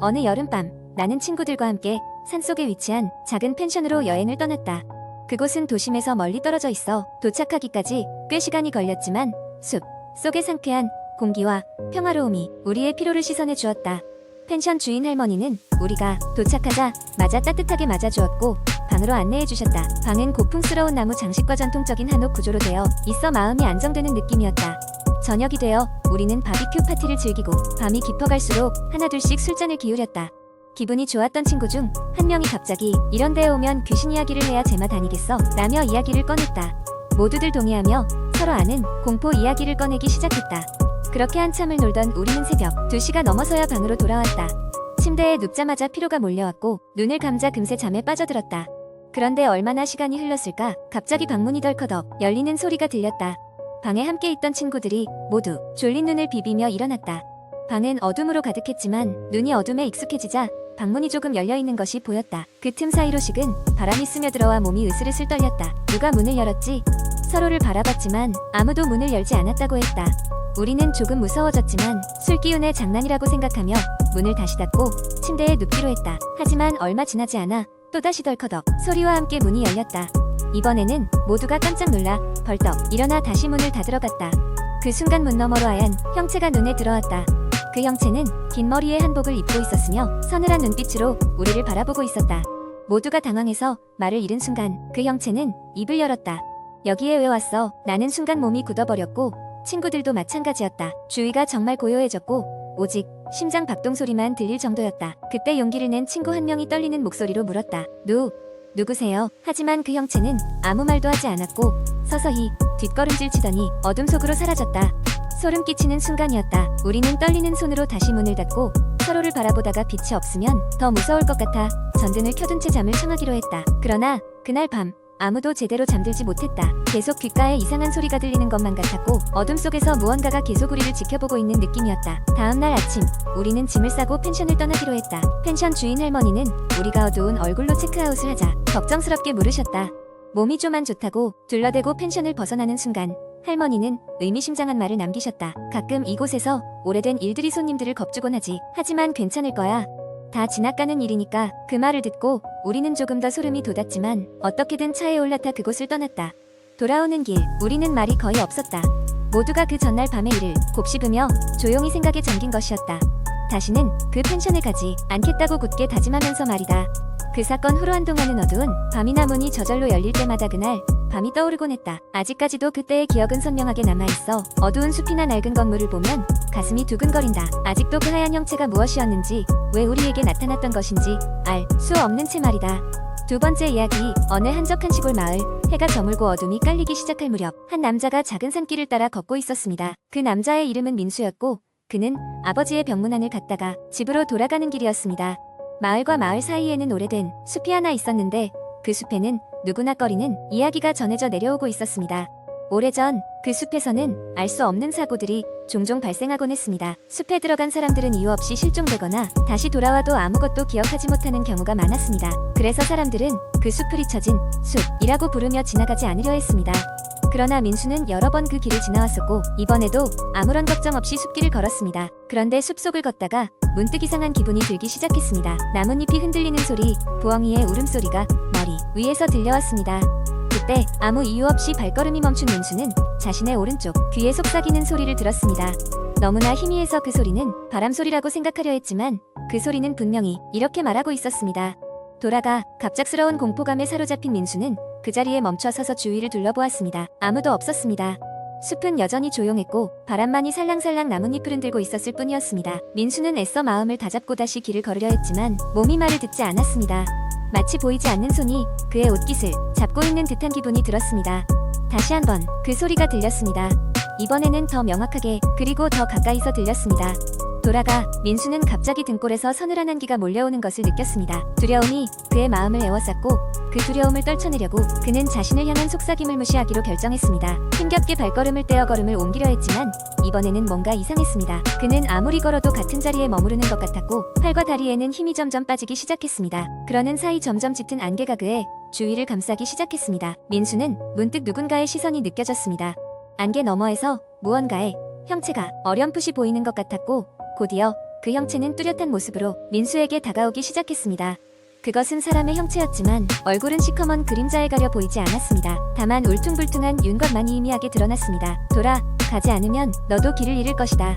어느 여름밤 나는 친구들과 함께 산속에 위치한 작은 펜션으로 여행을 떠났다. 그곳은 도심에서 멀리 떨어져 있어 도착하기까지 꽤 시간이 걸렸지만 숲 속의 상쾌한 공기와 평화로움이 우리의 피로를 씻어내 주었다. 펜션 주인 할머니는 우리가 도착하자 마자 따뜻하게 맞아주었고 방으로 안내해 주셨다. 방은 고풍스러운 나무 장식과 전통적인 한옥 구조로 되어 있어 마음이 안정되는 느낌이었다. 저녁이 되어 우리는 바비큐 파티를 즐기고 밤이 깊어갈수록 하나둘씩 술잔을 기울였다. 기분이 좋았던 친구 중 한 명이 갑자기 이런 데에 오면 귀신 이야기를 해야 제맛 아니겠어? 라며 이야기를 꺼냈다. 모두들 동의하며 서로 아는 공포 이야기를 꺼내기 시작했다. 그렇게 한참을 놀던 우리는 새벽 2시가 넘어서야 방으로 돌아왔다. 침대에 눕자마자 피로가 몰려왔고 눈을 감자 금세 잠에 빠져들었다. 그런데 얼마나 시간이 흘렀을까 갑자기 방문이 덜커덕 열리는 소리가 들렸다. 방에 함께 있던 친구들이 모두 졸린 눈을 비비며 일어났다. 방은 어둠으로 가득했지만 눈이 어둠에 익숙해지자 방문이 조금 열려 있는 것이 보였다. 그 틈 사이로 식은 바람이 스며들어와 몸이 으슬으슬 떨렸다. 누가 문을 열었지? 서로를 바라봤지만 아무도 문을 열지 않았다고 했다. 우리는 조금 무서워졌지만 술 기운의 장난이라고 생각하며 문을 다시 닫고 침대에 눕기로 했다. 하지만 얼마 지나지 않아 또다시 덜커덕 소리와 함께 문이 열렸다. 이번에는 모두가 깜짝 놀라 벌떡 일어나 다시 문을 닫으러 갔다. 그 순간 문 너머로 하얀 형체가 눈에 들어왔다. 그 형체는 긴 머리에 한복을 입고 있었으며 서늘한 눈빛으로 우리를 바라보고 있었다. 모두가 당황해서 말을 잃은 순간 그 형체는 입을 열었다. 여기에 왜 왔어? 나는 순간 몸이 굳어버렸고 친구들도 마찬가지였다. 주위가 정말 고요해졌고 오직 심장 박동 소리만 들릴 정도였다. 그때 용기를 낸 친구 한 명이 떨리는 목소리로 물었다. 누, 누구세요? 하지만 그 형체는 아무 말도 하지 않았고 서서히 뒷걸음질 치더니 어둠 속으로 사라졌다. 소름 끼치는 순간이었다. 우리는 떨리는 손으로 다시 문을 닫고 서로를 바라보다가 빛이 없으면 더 무서울 것 같아 전등을 켜둔 채 잠을 청하기로 했다. 그러나 그날 밤 아무도 제대로 잠들지 못했다. 계속 귓가에 이상한 소리가 들리는 것만 같았고 어둠 속에서 무언가가 계속 우리를 지켜보고 있는 느낌이었다. 다음 날 아침 우리는 짐을 싸고 펜션을 떠나기로 했다. 펜션 주인 할머니는 우리가 어두운 얼굴로 체크아웃을 하자 걱정스럽게 물으셨다. 몸이 좀 안 좋다고 둘러대고 펜션을 벗어나는 순간 할머니는 의미심장한 말을 남기셨다. 가끔 이곳에서 오래된 일들이 손님들을 겁주곤 하지. 하지만 괜찮을 거야. 다 지나가는 일이니까 그 말을 듣고 우리는 조금 더 소름이 돋았지만 어떻게든 차에 올라타 그곳을 떠났다. 돌아오는 길 우리는 말이 거의 없었다. 모두가 그 전날 밤의 일을 곱씹으며 조용히 생각에 잠긴 것이었다. 다시는 그 펜션에 가지 않겠다고 굳게 다짐하면서 말이다. 그 사건 후로 한동안은 어두운 밤이나 문이 저절로 열릴 때마다 그날 밤이 떠오르곤 했다. 아직까지도 그때의 기억은 선명하게 남아있어 어두운 숲이나 낡은 건물을 보면 가슴이 두근거린다. 아직도 그 하얀 형체가 무엇이었는지 왜 우리에게 나타났던 것인지 알 수 없는 채 말이다. 두 번째 이야기 어느 한적한 시골 마을 해가 저물고 어둠이 깔리기 시작할 무렵 한 남자가 작은 산길을 따라 걷고 있었습니다. 그 남자의 이름은 민수였고 그는 아버지의 병문안을 갔다가 집으로 돌아가는 길이었습니다. 마을과 마을 사이에는 오래된 숲이 하나 있었는데 그 숲에는 누구나 꺼리는 이야기가 전해져 내려오고 있었습니다. 오래전 그 숲에서는 알 수 없는 사고들이 종종 발생하곤 했습니다. 숲에 들어간 사람들은 이유 없이 실종되거나 다시 돌아와도 아무것도 기억하지 못하는 경우가 많았습니다. 그래서 사람들은 그 숲을 잊혀진 숲이라고 부르며 지나가지 않으려 했습니다. 그러나 민수는 여러 번 그 길을 지나왔었고 이번에도 아무런 걱정 없이 숲길을 걸었습니다. 그런데 숲속을 걷다가 문득 이상한 기분이 들기 시작했습니다. 나뭇잎이 흔들리는 소리, 부엉이의 울음소리가 머리 위에서 들려왔습니다. 그때 아무 이유 없이 발걸음이 멈춘 민수는 자신의 오른쪽 귀에 속삭이는 소리를 들었습니다. 너무나 희미해서 그 소리는 바람 소리라고 생각하려 했지만 그 소리는 분명히 이렇게 말하고 있었습니다. 돌아가 갑작스러운 공포감에 사로잡힌 민수는 그 자리에 멈춰 서서 주위를 둘러보았습니다. 아무도 없었습니다. 숲은 여전히 조용했고 바람만이 살랑살랑 나뭇잎을 흔들고 있었을 뿐이었습니다. 민수는 애써 마음을 다잡고 다시 길을 걸으려 했지만 몸이 말을 듣지 않았습니다. 마치 보이지 않는 손이 그의 옷깃을 잡고 있는 듯한 기분이 들었습니다. 다시 한번 그 소리가 들렸습니다. 이번에는 더 명확하게 그리고 더 가까이서 들렸습니다. 돌아가 민수는 갑자기 등골에서 서늘한 한기가 몰려오는 것을 느꼈습니다. 두려움이 그의 마음을 에워쌌고 그 두려움을 떨쳐내려고 그는 자신을 향한 속삭임을 무시하기로 결정했습니다. 힘겹게 발걸음을 떼어 걸음을 옮기려 했지만 이번에는 뭔가 이상했습니다. 그는 아무리 걸어도 같은 자리에 머무르는 것 같았고 팔과 다리에는 힘이 점점 빠지기 시작했습니다. 그러는 사이 점점 짙은 안개가 그의 주위를 감싸기 시작했습니다. 민수는 문득 누군가의 시선이 느껴졌습니다. 안개 너머에서 무언가의 형체가 어렴풋이 보이는 것 같았고 곧이어 그 형체는 뚜렷한 모습으로 민수에게 다가오기 시작했습니다. 그것은 사람의 형체였지만 얼굴은 시커먼 그림자에 가려 보이지 않았습니다. 다만 울퉁불퉁한 윤곽만이 희미하게 드러났습니다. 돌아 가지 않으면 너도 길을 잃을 것이다.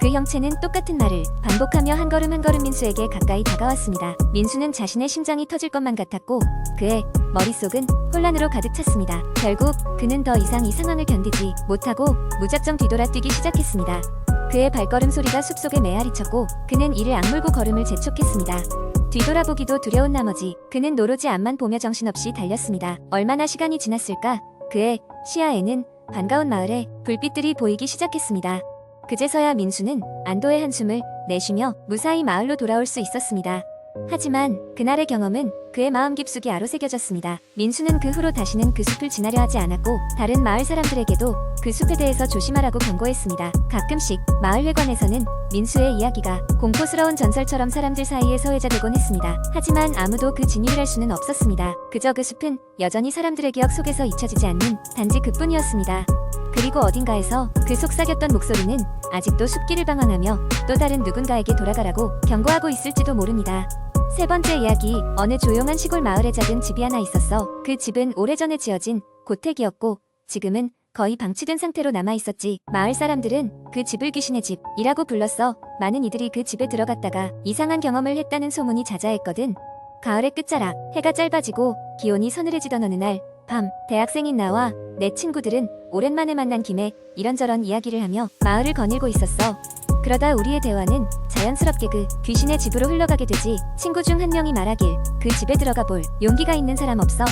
그 형체는 똑같은 말을 반복하며 한 걸음 한 걸음 민수에게 가까이 다가왔습니다. 민수는 자신의 심장이 터질 것만 같았고 그의 머릿속은 혼란으로 가득 찼습니다. 결국 그는 더 이상 이 상황을 견디지 못하고 무작정 뒤돌아 뛰기 시작했습니다. 그의 발걸음 소리가 숲속에 메아리쳤고 그는 이를 악물고 걸음을 재촉했습니다. 뒤돌아보기도 두려운 나머지 그는 노로지 앞만 보며 정신없이 달렸습니다. 얼마나 시간이 지났을까? 그의 시야에는 반가운 마을에 불빛들이 보이기 시작했습니다. 그제서야 민수는 안도의 한숨을 내쉬며 무사히 마을로 돌아올 수 있었습니다. 하지만 그날의 경험은 그의 마음 깊숙이 아로새겨졌습니다. 민수는 그 후로 다시는 그 숲을 지나려 하지 않았고 다른 마을 사람들에게도 그 숲에 대해서 조심하라고 경고했습니다. 가끔씩 마을 회관에서는 민수의 이야기가 공포스러운 전설처럼 사람들 사이에 서해자되곤 했습니다. 하지만 아무도 그 진위를 할 수는 없었습니다. 그저 그 숲은 여전히 사람들의 기억 속에서 잊혀지지 않는 단지 그뿐이었습니다. 그리고 어딘가에서 그 속삭였던 목소리는 아직도 숲길을 방황하며 또 다른 누군가에게 돌아가라고 경고하고 있을지도 모릅니다. 세 번째 이야기, 어느 조용한 시골 마을에 작은 집이 하나 있었어. 그 집은 오래전에 지어진 고택이었고 지금은 거의 방치된 상태로 남아 있었지. 마을 사람들은 그 집을 귀신의 집이라고 불렀어. 많은 이들이 그 집에 들어갔다가 이상한 경험을 했다는 소문이 자자했거든. 가을의 끝자락, 해가 짧아지고 기온이 서늘해지던 어느 날, 밤, 대학생인 나와 내 친구들은 오랜만에 만난 김에 이런저런 이야기를 하며 마을을 거닐고 있었어. 그러다 우리의 대화는 자연스럽게 그 귀신의 집으로 흘러가게 되지. 친구 중 한 명이 말하길 그 집에 들어가 볼 용기가 있는 사람 없어.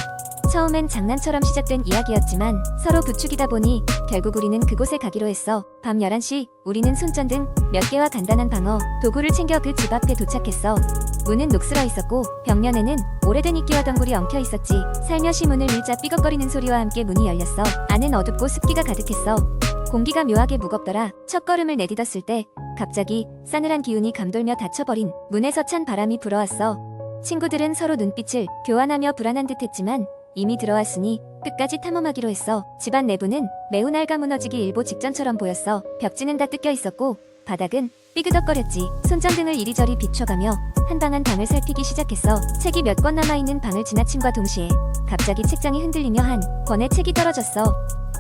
처음엔 장난처럼 시작된 이야기였지만 서로 부추기다 보니 결국 우리는 그곳에 가기로 했어. 밤 11시 우리는 손전등 몇 개와 간단한 방어, 도구를 챙겨 그 집 앞에 도착했어. 문은 녹슬어 있었고 벽면에는 오래된 이끼와 덩굴이 엉켜 있었지. 살며시 문을 밀자 삐걱거리는 소리와 함께 문이 열렸어. 안은 어둡고 습기가 가득했어. 공기가 묘하게 무겁더라. 첫 걸음을 내딛었을 때 갑자기 싸늘한 기운이 감돌며 닫혀버린 문에서 찬 바람이 불어왔어. 친구들은 서로 눈빛을 교환하며 불안한 듯했지만 이미 들어왔으니 끝까지 탐험하기로 했어. 집안 내부는 매우 낡아 무너지기 일보 직전처럼 보였어. 벽지는 다 뜯겨 있었고 바닥은 삐그덕거렸지. 손전등을 이리저리 비춰가며 한 방 한 방을 살피기 시작했어. 책이 몇 권 남아있는 방을 지나침과 동시에 갑자기 책장이 흔들리며 한 권의 책이 떨어졌어.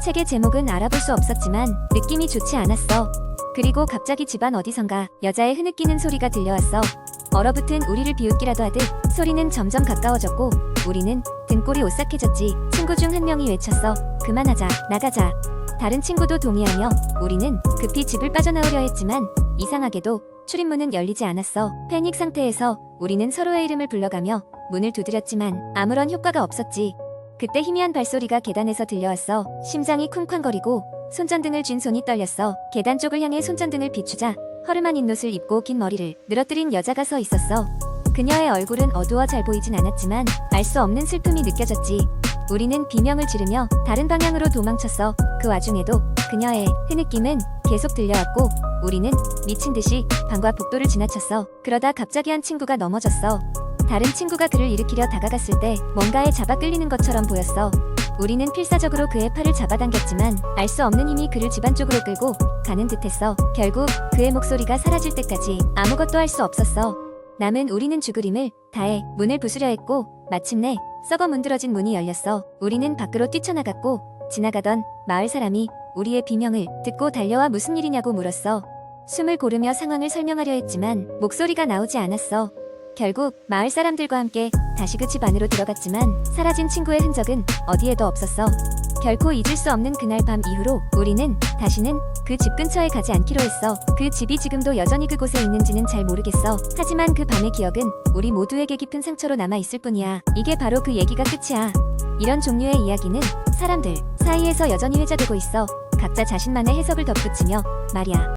책의 제목은 알아볼 수 없었지만 느낌이 좋지 않았어. 그리고 갑자기 집안 어디선가 여자의 흐느끼는 소리가 들려왔어. 얼어붙은 우리를 비웃기라도 하듯 소리는 점점 가까워졌고 우리는 등골이 오싹해졌지. 친구 중 한 명이 외쳤어. 그만하자. 나가자. 다른 친구도 동의하며 우리는 급히 집을 빠져나오려 했지만 이상하게도 출입문은 열리지 않았어. 패닉 상태에서 우리는 서로의 이름을 불러가며 문을 두드렸지만 아무런 효과가 없었지. 그때 희미한 발소리가 계단에서 들려왔어. 심장이 쿵쾅거리고 손전등을 쥔 손이 떨렸어. 계단 쪽을 향해 손전등을 비추자 허름한 잇옷을 입고 긴 머리를 늘어뜨린 여자가 서 있었어. 그녀의 얼굴은 어두워 잘 보이진 않았지만 알 수 없는 슬픔이 느껴졌지. 우리는 비명을 지르며 다른 방향으로 도망쳤어. 그 와중에도 그녀의 흐느낌은 계속 들려왔고 우리는 미친 듯이 방과 복도를 지나쳤어. 그러다 갑자기 한 친구가 넘어졌어. 다른 친구가 그를 일으키려 다가갔을 때 뭔가에 잡아 끌리는 것처럼 보였어. 우리는 필사적으로 그의 팔을 잡아당겼지만 알 수 없는 힘이 그를 집안 쪽으로 끌고 가는 듯했어. 결국 그의 목소리가 사라질 때까지 아무것도 할 수 없었어. 남은 우리는 죽으림을 다해 문을 부수려 했고 마침내 썩어 문드러진 문이 열렸어. 우리는 밖으로 뛰쳐나갔고 지나가던 마을 사람이 우리의 비명을 듣고 달려와 무슨 일이냐고 물었어. 숨을 고르며 상황을 설명하려 했지만 목소리가 나오지 않았어. 결국 마을 사람들과 함께 다시 그 집 안으로 들어갔지만 사라진 친구의 흔적은 어디에도 없었어. 결코 잊을 수 없는 그날 밤 이후로 우리는 다시는 그 집 근처에 가지 않기로 했어. 그 집이 지금도 여전히 그곳에 있는지는 잘 모르겠어. 하지만 그 밤의 기억은 우리 모두에게 깊은 상처로 남아 있을 뿐이야. 이게 바로 그 얘기가 끝이야. 이런 종류의 이야기는 사람들 사이에서 여전히 회자되고 있어. 각자 자신만의 해석을 덧붙이며 말이야.